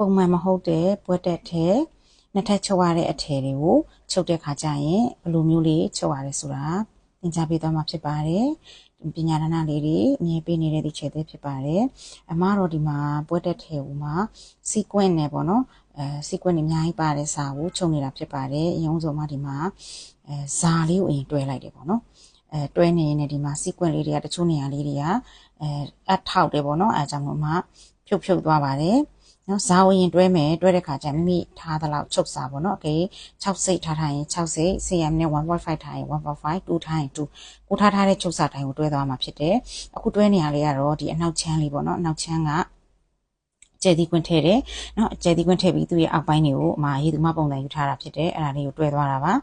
ပုံမှန်မဟုတ်တဲ့ပွက်တက်ထဲနှစ်ထပ်ချုပ်ရတဲ့အထည်တွေကိုချုပ်တဲ့ခါကျရင်ဘယ်လိုမျိုးလေးချုပ်ရတယ်ဆိုတာသင်ကြားပေးသွားမှာဖြစ်ပါတယ်ပညာရဏလေးတွေအမြင်ပေးနေတဲ့ဒီခြေသေးဖြစ်ပါတယ်အမတော့ဒီမှာပွက်တက်ထဲဟိုမှာ sequence နဲ့ပေါ့နော်အဲ sequence တွေအများကြီးပါတဲ့စာကိုချုပ်နေတာဖြစ်ပါတယ်အရင်ဆုံးမှဒီမှာအဲဇာလေးကိုအရင်တွဲလိုက်တယ်ပေါ့နော်အဲတွဲနေရင်လည်းဒီမှာ sequence လေးတွေကတချို့နေရာလေးတွေကအဲအထောက်တယ်ပေါ့နော်အဲကြောင့်မို့မှဖြုတ်ဖြုတ်သွားပါတယ် နော်ဇာဝင်ရင်တွဲမယ်တွဲတဲ့ခါကျမိမိထားသလောက်ချုပ်စာပေါ့နော်โอเค6စိတ်ထားထားရင်6စိတ် cm နဲ့1.5ထားရင်1.5 2ထားရင်2ကိုထားထားတဲ့ချုပ်စာတိုင်းကိုတွဲသွားမှာဖြစ်တယ်အခုတွဲနေရလေးကတော့ဒီအနောက်ချမ်းလေးပေါ့နော်အနောက်ချမ်းကကျဲသီးကွင်းထည့်တယ်เนาะကျဲသီးကွင်းထည့်ပြီးသူ့ရဲ့အောက်ပိုင်းတွေကိုအမရေသူမပုံစံယူထားတာဖြစ်တယ်အဲ့ဒါလေးကိုတွဲသွားတာပါ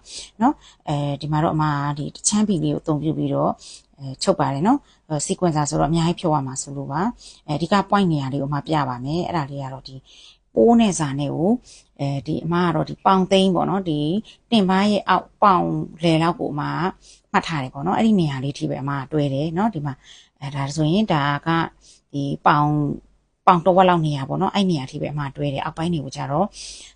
เนาะအဲဒီမှာတော့အမဒီချမ်းပီလေးကိုအသုံးပြုပြီးတော့ အဲချုပ်ပါတယ်နော် sequencer ဆိုတော့အများကြီးဖြုတ်ရမှာဆိုလို့ပါအဲဒီက point နေရာလေးကိုမှပြပါမယ်အဲ့ဒါလေးကတော့ဒီပိုးနဲ့စာနဲ့ကိုအဲဒီအမကတော့ဒီပေါင်သိန်းပေါ့နော်ဒီတင်ပါရဲ့အောက်ပေါင်လေလောက်ကိုအမမှတ်ထားတယ်ပေါ့နော်အဲ့ဒီနေရာလေးထိပဲအမတွဲတယ်နော်ဒီမှာအဲဒါဆိုရင်ဒါကဒီပေါင်ပေါင်တဝက်လောက်နေရပေါ့နော်အဲ့နေရာထိပဲအမတွဲတယ်အောက်ပိုင်းနေကိုကြတော့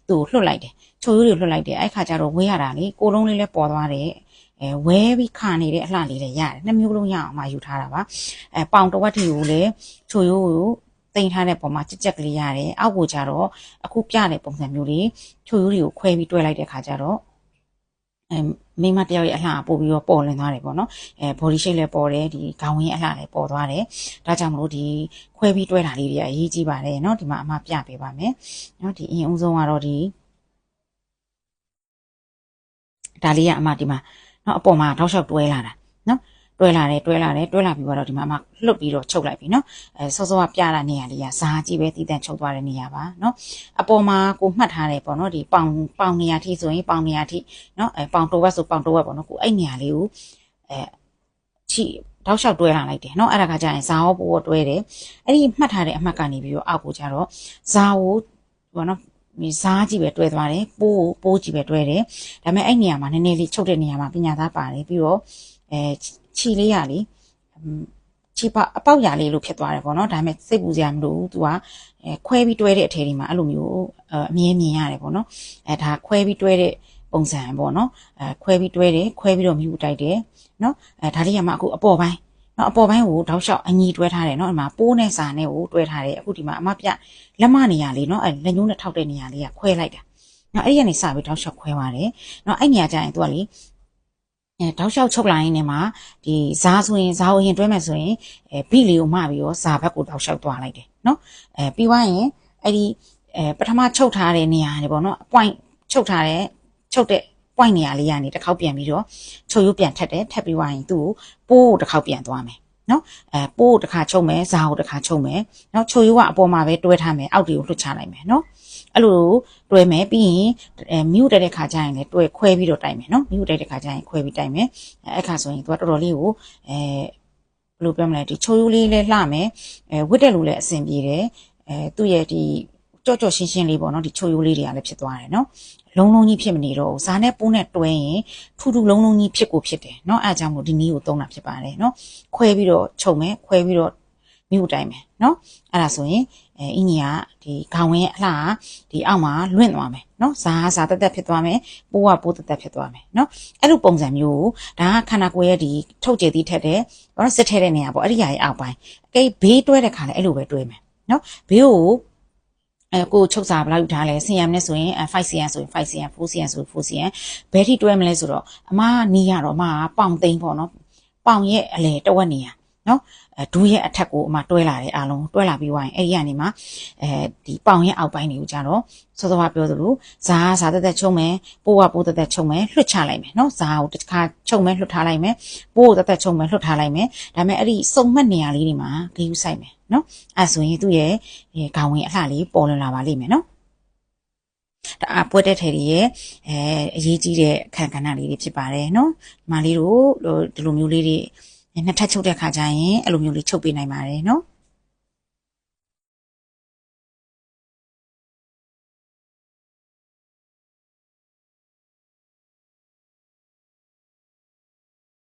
သူ့ကိုလွှတ်လိုက်တယ်ချိုးရိုးတွေလွှတ်လိုက်တယ်အဲ့ခါကျတော့ဝေးရတာလေကိုလုံးလေးလည်းပေါ်သွားတယ် အဲဝဲပြီးခါနေတဲ့အလှလေးလည်းရတယ်နှစ်မျိုးလုံးရအောင်မှယူထားတာပါအဲပေါင်တဝက်တီကိုလည်းချိုရိုးကိုတင်ထားတဲ့ပုံမှာကြက်ကြက်ကလေးရတယ်အောက်ကိုကြတော့အခုပြတဲ့ပုံစံမျိုးလေးချိုရိုးတွေကိုခွဲပြီးတွဲလိုက်တဲ့ခါကျတော့အဲမိမတယောက်ရဲ့အလှပို့ပြီးတော့ပေါ်လင်သွားတယ်ပေါ့နော်အဲ body shape လည်းပေါ်တယ်ဒီခေါင်းဝင်းအလှလည်းပေါ်သွားတယ်ဒါကြောင့်မလို့ဒီခွဲပြီးတွဲတာလေးတွေကအရေးကြီးပါတယ်เนาะဒီမှာအမပြပေးပါမယ်เนาะဒီအရင်ဦးဆုံးကတော့ဒီဒါလေးကအမဒီမှာ နော်အပေါ်မှာထောက်လျှောက်တွဲလာတာနော်တွဲလာတယ်တွဲလာတယ်တွဲလာပြီးတော့ဒီမှာမှလွတ်ပြီးတော့ချုပ်လိုက်ပြီနော်အဲစောစောကပြတာနေရာလေးကဇာကြီးပဲတည်တန့်ချုပ်သွားတဲ့နေရာပါနော်အပေါ်မှာကိုမှတ်ထားတယ်ပေါ့နော်ဒီပေါင်ပေါင်နေရာထိဆိုရင်ပေါင်နေရာထိနော်အဲပေါင်တိုးဝက်ဆိုပေါင်တိုးဝက်ပေါ့နော်ကိုအဲ့နေရာလေးကိုအဲချိတောက်လျှောက်တွဲလာလိုက်တယ်နော်အဲ့ဒါကကြရင်ဇာရောပိုးရောတွဲတယ်အဲ့ဒီမှတ်ထားတဲ့အမှတ်ကနေပြီးတော့အောက်ကိုကြတော့ဇာကိုဘောနော် ဒီစားကြည့်ပဲတွဲသွားတယ်ပိုးပိုးကြည့်ပဲတွဲတယ်ဒါပေမဲ့အဲ့နေရာမှာနည်းနည်းလေးချုပ်တဲ့နေရာမှာပညာသားပါတယ်ပြီးတော့အဲခြီလေးရလေခြီပအပေါက်ရလေးလို့ဖြစ်သွားတယ်ပေါ့နော်ဒါပေမဲ့စိတ်ပူစရာမလိုဘူး तू ကအဲခွဲပြီးတွဲတဲ့အထည်တွေမှာအဲ့လိုမျိုးအမြင်မြင်ရတယ်ပေါ့နော်အဲဒါခွဲပြီးတွဲတဲ့ပုံစံပေါ့နော်အဲခွဲပြီးတွဲတယ်ခွဲပြီးတော့မြူတိုက်တယ်နော်အဲဒါလေးကမှအခုအပေါ်ပိုင်း နော်အပေါ်ပိုင်းကိုတောက်လျှောက်အညီတွဲထားတယ်နော်ဒီမှာပိုးနဲ့စာနဲ့ကိုတွဲထားတယ်အခုဒီမှာအမပြလက်မနေရလေးနော်အဲလက်ညှိုးနဲ့ထောက်တဲ့နေရလေးကခွဲလိုက်တာနော်အဲ့ဒီကနေစပြီးတောက်လျှောက်ခွဲပါတယ်နော်အဲ့နေရာကျရင်သူကလေအဲတောက်လျှောက်ချုပ်လာရင်းနဲ့မှာဒီဇာဆိုရင်ဇာကိုရင်တွဲမယ်ဆိုရင်အဲဘိလေးကိုမှပြီးတော့ဇာဘက်ကိုတောက်လျှောက်သွားလိုက်တယ်နော်အဲပြီးွားရင်အဲ့ဒီအဲပထမချုပ်ထားတဲ့နေရာနေပေါ့နော် point ချုပ်ထားတဲ့ချုပ်တဲ့ point နေရာလေးကနေတစ်ခေါက်ပြန်ပြီးတော့ချုပ်ရုပ်ပြန်ထက်တယ်ထက်ပြီးွားရင်သူ့ကိုပိုးကိုတစ်ခေါက်ပြန်သွားမယ်နော်အဲပိုးတစ်ခါချုပ်မယ်ဇာကိုတစ်ခါချုပ်မယ်နော်ချုပ်ရိုးကအပေါ်မှာပဲတွဲထားမယ်အောက်တွေကိုလွှတ်ချလိုက်မယ်နော်အဲ့လိုတွဲမယ်ပြီးရင်အဲမြူတက်တဲ့ခါကျရင်လည်းတွဲခွဲပြီးတော့တိုက်မယ်နော်မြူတက်တဲ့ခါကျရင်ခွဲပြီးတိုက်မယ်အဲအခါဆိုရင်သူကတော်တော်လေးကိုအဲဘယ်လိုပြောမလဲဒီချုပ်ရိုးလေးလည်းလှမယ်အဲဝတ်တဲ့လူလည်းအဆင်ပြေတယ်အဲသူ့ရဲ့ဒီ ကြော့ကြော့ရှင်းရှင်းလေးပေါ့နော်ဒီချိုရိုးလေးတွေကလည်းဖြစ်သွားတယ်နော်လုံးလုံးကြီးဖြစ်မနေတော့ဘူးဇာနဲ့ပိုးနဲ့တွဲရင်ထူထူလုံးလုံးကြီးဖြစ်ကိုဖြစ်တယ်နော်အဲအကြောင်းမို့ဒီနည်းကိုသုံးတာဖြစ်ပါတယ်နော်ခွဲပြီးတော့ချုပ်မယ်ခွဲပြီးတော့မြို့တိုင်းမယ်နော်အဲ့ဒါဆိုရင်အဲအင်းကြီးကဒီခေါင်းဝင်းရဲ့အလှကဒီအောက်မှာလွင့်သွားမယ်နော်ဇာဇာတက်တက်ဖြစ်သွားမယ်ပိုးကပိုးတက်တက်ဖြစ်သွားမယ်နော်အဲ့လိုပုံစံမျိုးကိုဒါကခန္ဓာကိုယ်ရဲ့ဒီထုတ်ကျဲသီးထက်တဲ့ဘာလို့စစ်ထဲတဲ့နေရာပေါ့အဲ့ဒီနေရာရဲ့အောက်ပိုင်းအဲ့ဘေးတွဲတဲ့ခါလည်းအဲ့လိုပဲတွဲမယ်နော်ဘေးကို အဲကိုချုပ်စာဘယ်လောက်ယူထားလဲ CM နဲ့ဆိုရင် 5CM ဆိုရင် 5CM 4CM ဆို 4CM ဘယ်ထိတွဲမလဲဆိုတော့အမနီးရတော့အမပေါင်သိန်းပေါ့နော်ပေါင်ရဲ့အလဲတဝက်နေရ နော်အဲဒူးရဲ့အထက်ကိုအမတွဲလာတယ်အားလုံးတွဲလာပြီးွားရင်အဲ့ဒီကနေမှအဲဒီပေါင်ရဲ့အောက်ပိုင်းတွေကိုကြတော့စောစောကပြောသလိုဇာဇာတက်တက်ချုံမယ်ပိုးကပိုးတက်တက်ချုံမယ်လွှတ်ချလိုက်မယ်နော်ဇာကိုတစ်ခါချုံမယ်လွှတ်ထားလိုက်မယ်ပိုးကိုတက်တက်ချုံမယ်လွှတ်ထားလိုက်မယ်ဒါပေမဲ့အဲ့ဒီစုံမှတ်နေရာလေးတွေမှာဂယူးဆိုင်မယ်နော်အဲဆိုရင်သူ့ရဲ့ခေါင်းဝင်အလှလေးပေါ်လွင်လာပါလိမ့်မယ်နော်ဒါအပွက်တဲ့ထဲတွေရဲ့အဲအရေးကြီးတဲ့အခန့်ကဏ္ဍလေးတွေဖြစ်ပါတယ်နော်ဒီမလေးတို့ဒီလိုမျိုးလေးတွေ နှစ်ထပ်ချုပ်တဲ့ခါကျရင်အဲ့လိုမျိုးလေးချုပ်ပေးနိုင်ပါတယ်နော်